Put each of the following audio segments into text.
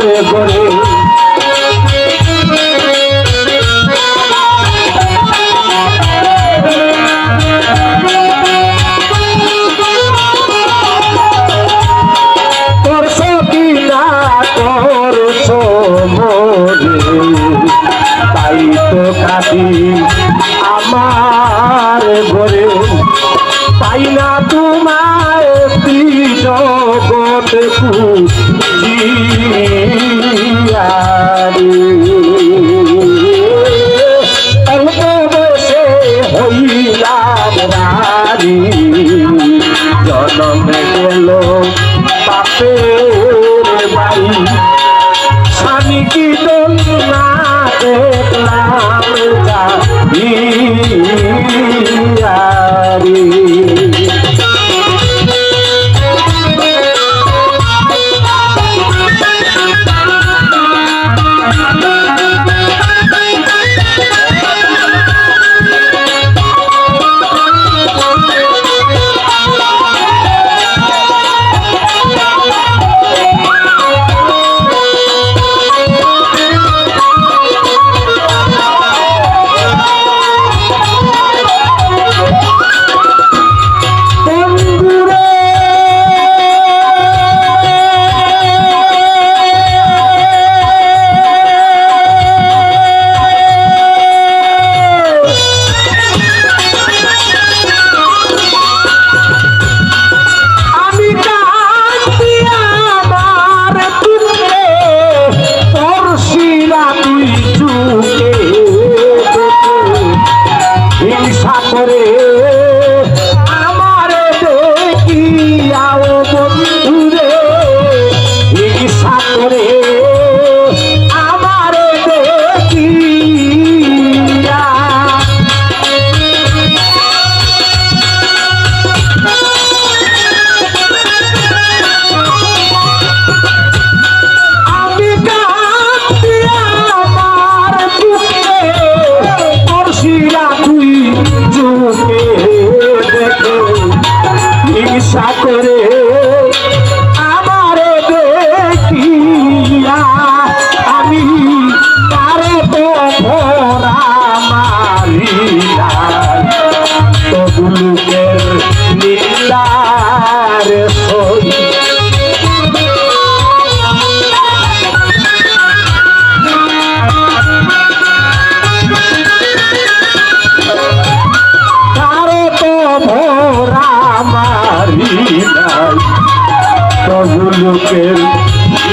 তার জগৎ অল্প বসে হইলাম রানী। জনম গেল বাপের বাড়ি। স্বামী কি দেখলাম যাবি বন্ধুরে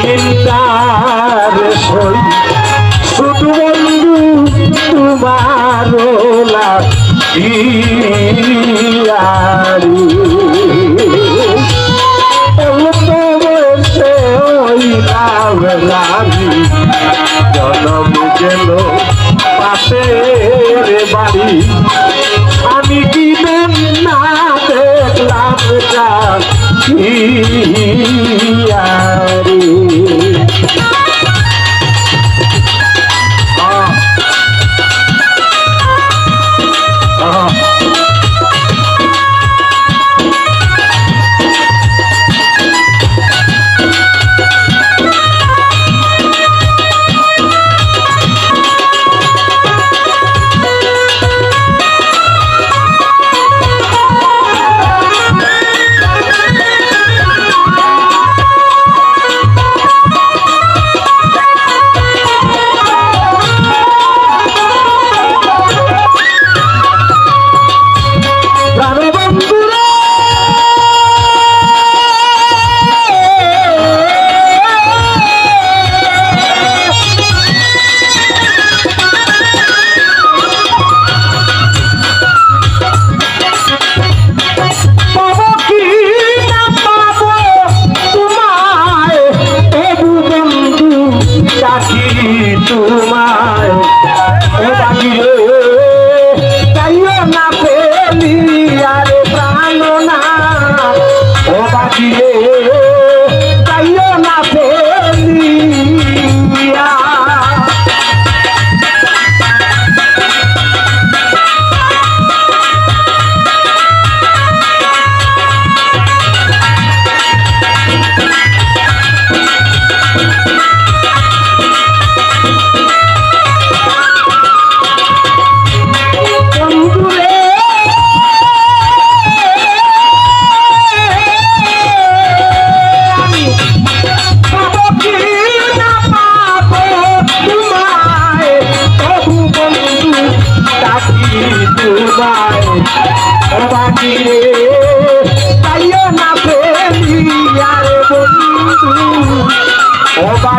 নিন্দার সই। শুধু বন্ধু তোমার লাগি জনম বাড়ি। আমি কি না দেখলাম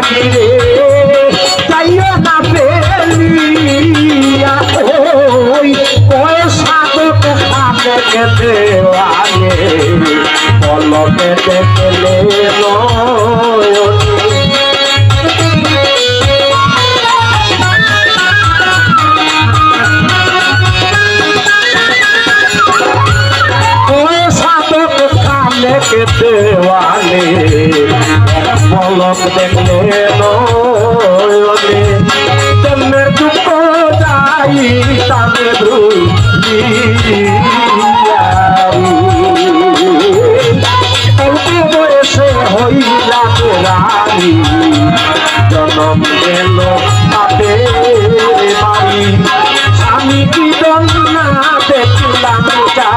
কাছে রে যাইও না পেলিয়া ওই কয় সাধক সাধকে দেওয়ারে পলকে দেখলে পলক দেখলে নয়নে তেমনে দুঃখ যাই তামে অল্প বয়সে হইলাম রানী। জনম গেল তাতে বাড়ি। আমি কি জন্না দেখলাম যা